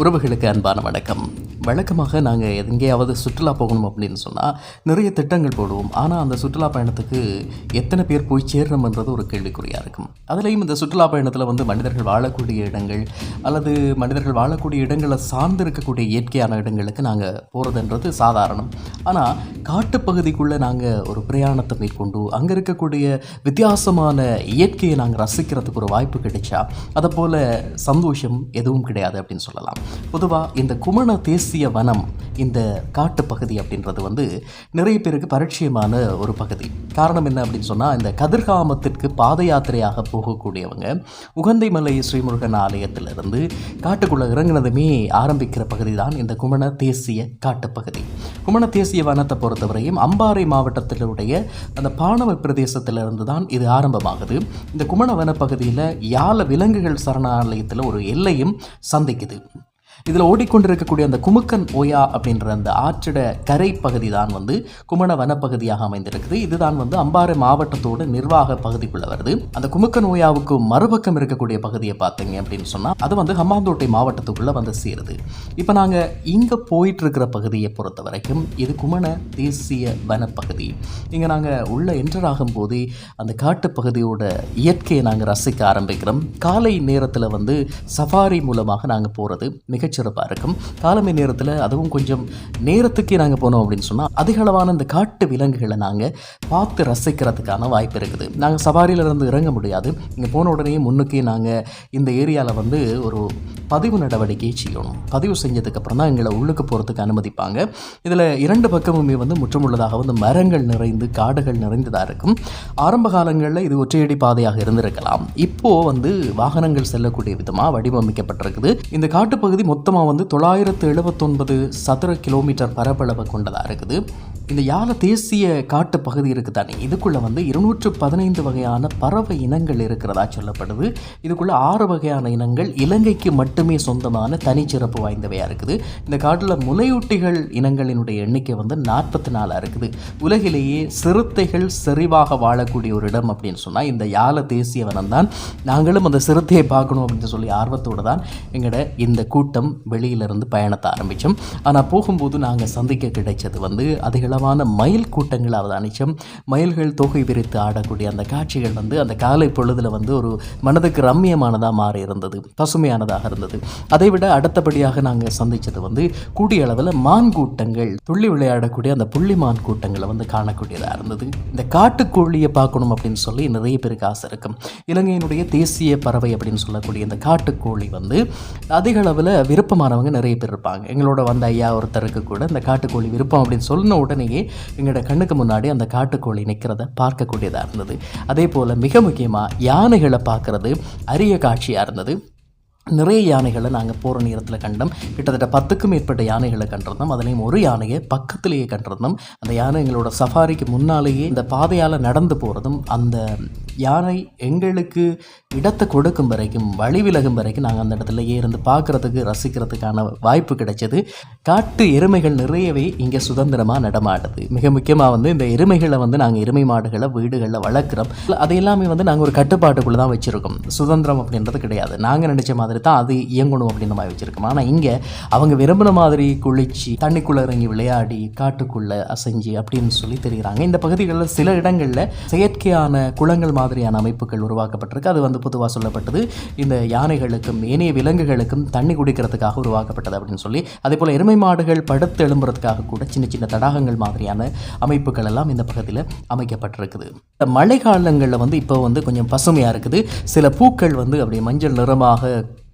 உறவுகளுக்கு அன்பான வணக்கம். வழக்கமாக நாங்கள் எங்கேயாவது சுற்றுலா போகணும் அப்படின்னு சொன்னால் நிறைய திட்டங்கள் போடுவோம். ஆனால் அந்த சுற்றுலா பயணத்துக்கு எத்தனை பேர் போய் சேர்றோம்ன்றது ஒரு கேள்விக்குறியாக இருக்கும். அதுலேயும் இந்த சுற்றுலா பயணத்தில் வந்து மனிதர்கள் வாழக்கூடிய இடங்கள் அல்லது மனிதர்கள் வாழக்கூடிய இடங்களை சார்ந்து இருக்கக்கூடிய இயற்கையான இடங்களுக்கு நாங்கள் போகிறதுன்றது சாதாரணம். ஆனால் காட்டுப்பகுதிக்குள்ளே நாங்கள் ஒரு பிரயாணத்தை மேற்கொண்டு அங்கே இருக்கக்கூடிய வித்தியாசமான இயற்கையை நாங்கள் ரசிக்கிறதுக்கு ஒரு வாய்ப்பு கிடைச்சா அதை போல் சந்தோஷம் எதுவும் கிடையாது அப்படின்னு சொல்லலாம். பொதுவாக இந்த குமண தேசிய வனம் இந்த காட்டுப்பகுதி அப்படின்றது வந்து நிறைய பேருக்கு பரிச்சயமான ஒரு பகுதி. காரணம் என்ன அப்படின்னு சொன்னால் இந்த கதிர்காமத்திற்கு பாத யாத்திரையாக போகக்கூடியவங்க உகந்தைமலை ஸ்ரீமுருகன் ஆலயத்திலிருந்து காட்டுக்குள்ளே இறங்குனதுமே ஆரம்பிக்கிற பகுதி தான் இந்த குமண தேசிய காட்டுப்பகுதி. குமண தேசிய வனத்தை பொறுத்தவரையும் அம்பாறை மாவட்டத்திலுடைய அந்த பாணவ பிரதேசத்திலிருந்து தான் இது ஆரம்பமாகுது. இந்த குமண வனப்பகுதியில் யாழ விலங்குகள் சரணாலயத்தில் ஒரு எல்லையும் சந்திக்குது. இதில் ஓடிக்கொண்டிருக்கக்கூடிய அந்த குமுக்கன் ஓயா அப்படின்ற அந்த ஆற்றிட கரை பகுதி தான் வந்து குமண வனப்பகுதியாக அமைந்திருக்குது. இதுதான் வந்து அம்பாறை மாவட்டத்தோட நிர்வாக பகுதிக்குள்ள வருது. அந்த குமுக்கன் ஓயாவுக்கு மறுபக்கம் இருக்கக்கூடிய பகுதியை பார்த்தீங்க அப்படின்னு சொன்னால் அது வந்து ஹம்மாந்தோட்டை மாவட்டத்துக்குள்ளே வந்து சேருது. இப்போ நாங்கள் இங்கே போயிட்டு இருக்கிற பகுதியை பொறுத்த வரைக்கும் இது குமண தேசிய வனப்பகுதி. இங்கே நாங்கள் உள்ள என்டர் ஆகும்போதே அந்த காட்டுப் பகுதியோட இயற்கையை நாங்கள் ரசிக்க ஆரம்பிக்கிறோம். காலை நேரத்தில் வந்து சஃபாரி மூலமாக நாங்கள் போகிறது மிகச்சிறப்பாக இருக்கும் காலமை நேரத்தில் அதுவும் கொஞ்சம் நேரத்துக்கே நாங்கள் போனோம் அப்படின்னு சொன்னால் அதிக அளவான இந்த காட்டு விலங்குகளை நாங்கள் பார்த்து ரசிக்கிறதுக்கான வாய்ப்பு இருக்குது. நாங்கள் சவாரியிலிருந்து இறங்க முடியாது. இங்கே போன உடனே முன்னுக்கே நாங்கள் இந்த ஏரியாவில் வந்து ஒரு பதிவு நடவடிக்கை செய்யணும். பதிவு செஞ்சதுக்கப்புறம் தான் எங்களை உள்ளுக்கு போகிறதுக்கு அனுமதிப்பாங்க. இதில் இரண்டு பக்கமுமே வந்து முற்றமுள்ளதாக வந்து மரங்கள் நிறைந்து காடுகள் நிறைந்ததாக இருக்கும். ஆரம்ப காலங்களில் இது ஒற்றையடி பாதையாக இருந்திருக்கலாம். இப்போது வந்து வாகனங்கள் செல்லக்கூடிய விதமாக வடிவமைக்கப்பட்டிருக்குது. இந்த காட்டுப்பகுதி மொத்தமாக வந்து தொள்ளாயிரத்து எழுபத்தொன்பது சதுர கிலோமீட்டர் பரப்பளவு கொண்டதாக இருக்குது? இந்த யாழ தேசிய காட்டு பகுதி இருக்குது தானே இதுக்குள்ளே வந்து இருநூற்று பதினைந்து வகையான பறவை இனங்கள் இருக்கிறதா சொல்லப்படுது. இதுக்குள்ளே ஆறு வகையான இனங்கள் இலங்கைக்கு மட்டுமே சொந்தமான தனிச்சிறப்பு வாய்ந்தவையாக இருக்குது. இந்த காட்டில் முலையூட்டிகள் இனங்களினுடைய எண்ணிக்கை வந்து நாற்பத்தி நாலாக இருக்குது. உலகிலேயே சிறுத்தைகள் செறிவாக வாழக்கூடிய ஒரு இடம் அப்படின்னு சொன்னால் இந்த யாழ தேசிய வனம் தான். நாங்களும் அந்த சிறுத்தையை பார்க்கணும் அப்படின்னு சொல்லி ஆர்வத்தோடு தான் எங்களோட இந்த கூட்டம் வெளியிலிருந்து பயணத்தை ஆரம்பித்தோம் ஆனால் போகும்போது நாங்கள் சந்திக்க கிடைச்சது வந்து அதிகளவான மயில் கூட்டங்கள் அவதானிச்சோம் மயில்கள் தொகை விரித்து ஆடக்கூடிய அந்த காட்சிகள் வந்து அந்த காலை பொழுதில் வந்து ஒரு மனதுக்கு ரம்மியமானதாக மாறி இருந்தது பசுமையானதாக இருந்தது. அதை விட அடுத்தபடியாக நாங்கள் சந்தித்தது வந்து கூடிய அளவில் மான் கூட்டங்கள் துள்ளி விளையாடக்கூடிய அந்த புள்ளிமான் கூட்டங்களை வந்து காணக்கூடியதாக இருந்தது. இந்த காட்டுக்கோழியை பார்க்கணும் அப்படின்னு சொல்லி நிறைய பேருக்கு ஆசை இருக்கும். இலங்கையினுடைய தேசிய பறவை அப்படின்னு சொல்லக்கூடிய இந்த காட்டுக்கோழி வந்து அதிக அளவில் விருப்பமானவங்க நிறைய பேர் இருப்பாங்க. எங்களோட வந்த ஐயா ஒருத்தருக்கு கூட இந்த காட்டுக்கோழி விருப்பம் அப்படின்னு சொன்ன உடனே உடனேயே எங்களோட கண்ணுக்கு முன்னாடி அந்த காட்டுக்கோழி நிற்கிறத பார்க்கக்கூடியதாக இருந்தது. அதே போல் மிக முக்கியமாக யானைகளை பார்க்குறது அரிய காட்சியாக இருந்தது. நிறைய யானைகளை நாங்கள் போகிற நேரத்தில் கண்டோம். கிட்டத்தட்ட பத்துக்கும் மேற்பட்ட யானைகளை கண்டிருந்தோம். அதுலேயும் ஒரு யானையை பக்கத்திலேயே கண்டிருந்தோம். அந்த யானை எங்களோட சஃபாரிக்கு முன்னாலேயே இந்த பாதையால் நடந்து போகிறதும் அந்த யானை எங்களுக்கு இடத்தை கொடுக்கும் வரைக்கும் வழி விலகும் வரைக்கும் நாங்கள் அந்த இடத்துலயே இருந்து பார்க்குறதுக்கு ரசிக்கிறதுக்கான வாய்ப்பு கிடைச்சது. காட்டு எருமைகள் நிறையவே இங்கே சுதந்திரமாக நடமாடுது. மிக முக்கியமாக வந்து இந்த எருமைகளை வந்து நாங்கள் எருமை மாடுகளை வீடுகளில் வளர்க்குறோம். அது எல்லாமே வந்து நாங்கள் ஒரு கட்டுப்பாட்டுக்குள்ளே தான் வச்சுருக்கோம். சுதந்திரம் அப்படின்றது கிடையாது. நாங்கள் நினச்ச மாதிரி தான் அது இயங்கணும் அப்படின்ற மாதிரி வச்சுருக்கோம். ஆனால் இங்கே அவங்க விரும்பின மாதிரி குளிச்சு தண்ணிக்குள்ளே இறங்கி விளையாடி காட்டுக்குள்ளே அசைஞ்சு அப்படின்னு சொல்லி தெரிகிறாங்க இந்த பகுதிகளில் சில இடங்களில் செயற்கையான குளங்கள் மாதிரியான அமைப்புகள் உருவாக்கப்பட்டிருக்கு. அது வந்து பொதுவாக சொல்லப்பட்டது இந்த யானைகளுக்கும் ஏனைய விலங்குகளுக்கும் தண்ணி குடிக்கிறதுக்காக உருவாக்கப்பட்டது அப்படின்னு சொல்லி. அதே போல் எருமை மாடுகள் படுத்து எழும்புறதுக்காக கூட சின்ன சின்ன தடாகங்கள் மாதிரியான அமைப்புகள் எல்லாம் இந்த பகுதியில் அமைக்கப்பட்டிருக்குது. இந்த மழை காலங்களில் வந்து இப்போ வந்து கொஞ்சம் பசுமையாக இருக்குது. சில பூக்கள் வந்து அப்படியே மஞ்சள் நிறமாக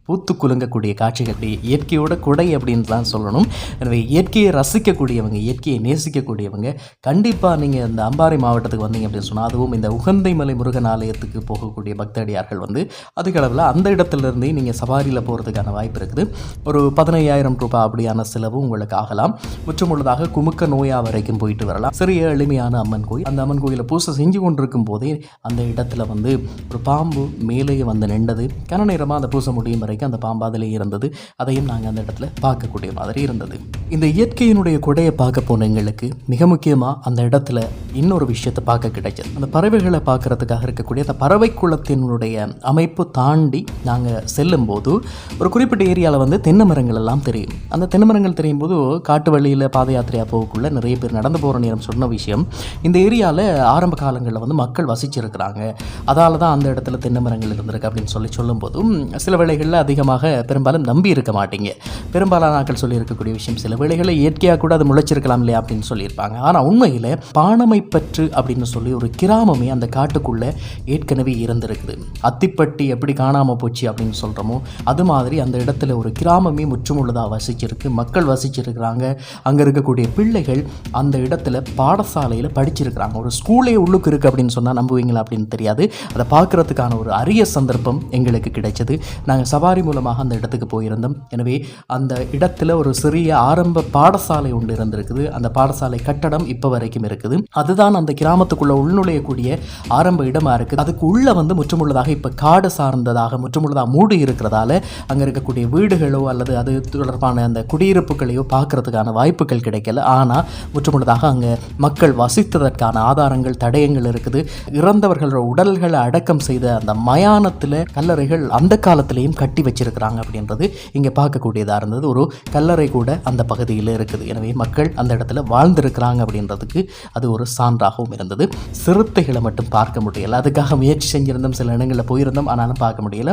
பூத்து குலுங்கக்கூடிய காட்சிகள் அப்படி இயற்கையோட குடை அப்படின்னு தான் சொல்லணும். எனவே இயற்கையை ரசிக்கக்கூடியவங்க இயற்கையை நேசிக்கக்கூடியவங்க கண்டிப்பாக நீங்கள் இந்த அம்பாறை மாவட்டத்துக்கு வந்தீங்க அப்படின்னு சொன்னால் அதுவும் இந்த உகந்தைமலை முருகன் ஆலயத்துக்கு போகக்கூடிய பக்தடியார்கள் வந்து அதிக அளவில் அந்த இடத்துலேருந்தே நீங்கள் சவாரியில் போகிறதுக்கான வாய்ப்பு இருக்குது. ஒரு பதினையாயிரம் ரூபாய் அப்படியான செலவு உங்களுக்கு ஆகலாம். முற்றமுள்ளதாக குமுக்க நோயா வரைக்கும் போயிட்டு வரலாம். சிறிய எளிமையான அம்மன் கோயில். அந்த அம்மன் கோயிலை பூசை செஞ்சு கொண்டிருக்கும் போதே அந்த இடத்துல வந்து ஒரு பாம்பு மேலேயே வந்து நின்றது. கன நேரமாக அந்த பூசை முடியும் வரை வரைக்கும் அந்த பாம்பு அதிலே இருந்தது. அதையும் நாங்கள் அந்த இடத்துல பார்க்கக்கூடிய மாதிரி இருந்தது. இந்த இயற்கையினுடைய கொடையை பார்க்க போன எங்களுக்கு மிக முக்கியமாக அந்த இடத்துல இன்னொரு விஷயத்தை பார்க்க கிடைச்சது. அந்த பறவைகளை பார்க்கறதுக்காக இருக்கக்கூடிய அந்த பறவை குளத்தினுடைய அமைப்பு தாண்டி நாங்கள் செல்லும்போது ஒரு குறிப்பிட்ட ஏரியாவில் வந்து தென்னை மரங்கள் எல்லாம் தெரியும். அந்த தென்னை மரங்கள் தெரியும் போது காட்டு வழியில் பாத யாத்திரையாக போகக்குள்ளே நிறைய பேர் நடந்து போகிற நேரம் சொன்ன விஷயம். இந்த ஏரியாவில் ஆரம்ப காலங்களில் வந்து மக்கள் வசிச்சிருக்கிறாங்க. அதால தான் அந்த இடத்துல தென்னை மரங்கள் இருந்திருக்கு அப்படின்னு சொல்லி சொல்லும்போதும் சில வேளைகளில் அதிகமாக பெரும்பாலும் நம்பி இருக்க மாட்டீங்க. பெரும்பாலான ஆட்கள் சொல்லியிருக்கக்கூடிய விஷயம் சில வேளைகளில் இயற்கையாக கூட அது முளைச்சிருக்கலாம் இல்லையா அப்படின்னு சொல்லியிருப்பாங்க. ஆனால் உண்மையில் பாணமைப்பற்று அப்படின்னு சொல்லி ஒரு கிராமமே அந்த காட்டுக்குள்ளே ஏற்கனவே இருந்திருக்குது. அத்திப்பட்டி எப்படி காணாமல் போச்சு அப்படின்னு சொல்கிறோமோ அது மாதிரி அந்த இடத்துல ஒரு கிராமமே முற்றுமுள்ளதாக வசிச்சிருக்கு. மக்கள் வசிச்சிருக்கிறாங்க. அங்கே இருக்கக்கூடிய பிள்ளைகள் அந்த இடத்துல பாடசாலையில் படிச்சிருக்கிறாங்க. ஒரு ஸ்கூலே உள்ளுக்கு இருக்குது அப்படின்னு சொன்னால் நம்புவீங்களா அப்படின்னு தெரியாது. அதை பார்க்குறதுக்கான ஒரு அரிய சந்தர்ப்பம் எங்களுக்கு கிடைச்சது. நாங்கள் சவாரி மூலமாக அந்த இடத்துக்கு போயிருந்தோம். எனவே அந்த இடத்துல ஒரு சிறிய ஆரம்ப பாடசாலை ஒன்று இருந்திருக்குது. அந்த பாடசாலை கட்டடம் இப்போ வரைக்கும் இருக்குது. அதுதான் அந்த கிராமத்துக்குள்ள உள்நுழையக்கூடிய ஆரம்ப இடமா இருக்குது. அதுக்கு உள்ள வந்து முற்றுமுள்ளதாக இப்போ காடு சார்ந்ததாக முற்றுமுள்ளதாக மூடி இருக்கிறதால அங்கே இருக்கக்கூடிய வீடுகளோ அல்லது அது தொடர்பான அந்த குடியிருப்புகளையோ பார்க்கறதுக்கான வாய்ப்புகள் கிடைக்கல. ஆனால் முற்றுமுள்ளதாக அங்கே மக்கள் வசித்ததற்கான ஆதாரங்கள் தடயங்கள் இருக்குது. இறந்தவர்களோட உடல்களை அடக்கம் செய்த அந்த மயானத்தில் கல்லறைகள் அந்த காலத்திலையும் கட்டி வச்சிருக்கிறாங்க அப்படின்றது இங்கே பார்க்கக்கூடியதாக இருந்தது. ஒரு கல்லறை கூட அந்த பகுதியில் இருக்குது. எனவே மக்கள் அந்த இடத்துல வாழ்ந்திருக்கிறாங்க அப்படின்றதுக்கு அது ஒரு சான்றாகவும் இருந்தது. சிறுத்தைகளை மட்டும் பார்க்க முடியல. அதுக்காக முயற்சி செஞ்சிருந்தோம். சில இடங்களில் போயிருந்தோம். ஆனாலும் பார்க்க முடியல.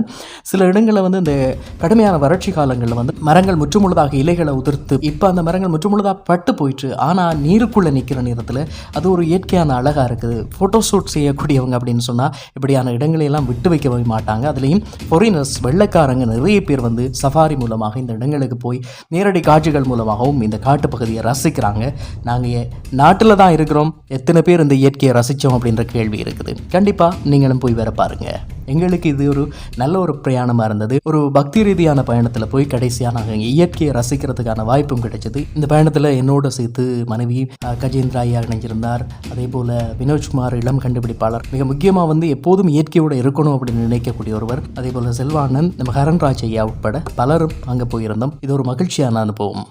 சில இடங்களில் வந்து இந்த கடுமையான வறட்சி காலங்களில் வந்து மரங்கள் முற்றுமுழுதாக இலைகளை உதிர்த்து இப்போ அந்த மரங்கள் முற்றுமுழுதாக பட்டு போயிட்டு ஆனால் நீருக்குள்ளே நிற்கிற நேரத்தில் அது ஒரு இயற்கையான அழகாக இருக்குது. ஃபோட்டோ ஷூட் செய்யக்கூடியவங்க அப்படின்னு சொன்னால் இப்படியான இடங்களையெல்லாம் விட்டு வைக்கவே மாட்டாங்க. அதுலேயும் ஃபாரினர்ஸ் வெள்ளைக்காரங்க நிறைய பேர் வந்து சஃபாரி மூலமாக இந்த இடங்களுக்கு போய் நேரடி காட்சிகள் மூலமாகவும் இந்த காட்டுப்பகுதியை ரசிக்கிறாங்க. நாங்கள் நாட்டில் தான் இருக்கிறோம். எத்தனை பேர் இந்த இயற்கையை ரசித்தோம் அப்படின்ற கேள்வி இருக்குது. கண்டிப்பாக நீங்களும் போய் வர பாருங்கள் எங்களுக்கு இது ஒரு நல்ல ஒரு பிரயாணமாக இருந்தது. ஒரு பக்தி ரீதியான பயணத்தில் போய் கடைசியாக நாங்கள் இயற்கையை ரசிக்கிறதுக்கான வாய்ப்பும் கிடைச்சது. இந்த பயணத்தில் என்னோட சேர்த்து மனைவி அஹ், கஜேந்திரா ஐயா இணைஞ்சிருந்தார். அதே போல் வினோஜ்குமார் இளம் கண்டுபிடிப்பாளர். மிக முக்கியமாக வந்து எப்போதும் இயற்கையோடு இருக்கணும் அப்படின்னு நினைக்கக்கூடிய ஒருவர் அதே போல் செல்வானந்த் நம்ம ராஜ் ஐயா உட்பட பலரும் அங்கே போயிருந்தோம். இது ஒரு மகிழ்ச்சியான அனுபவம்.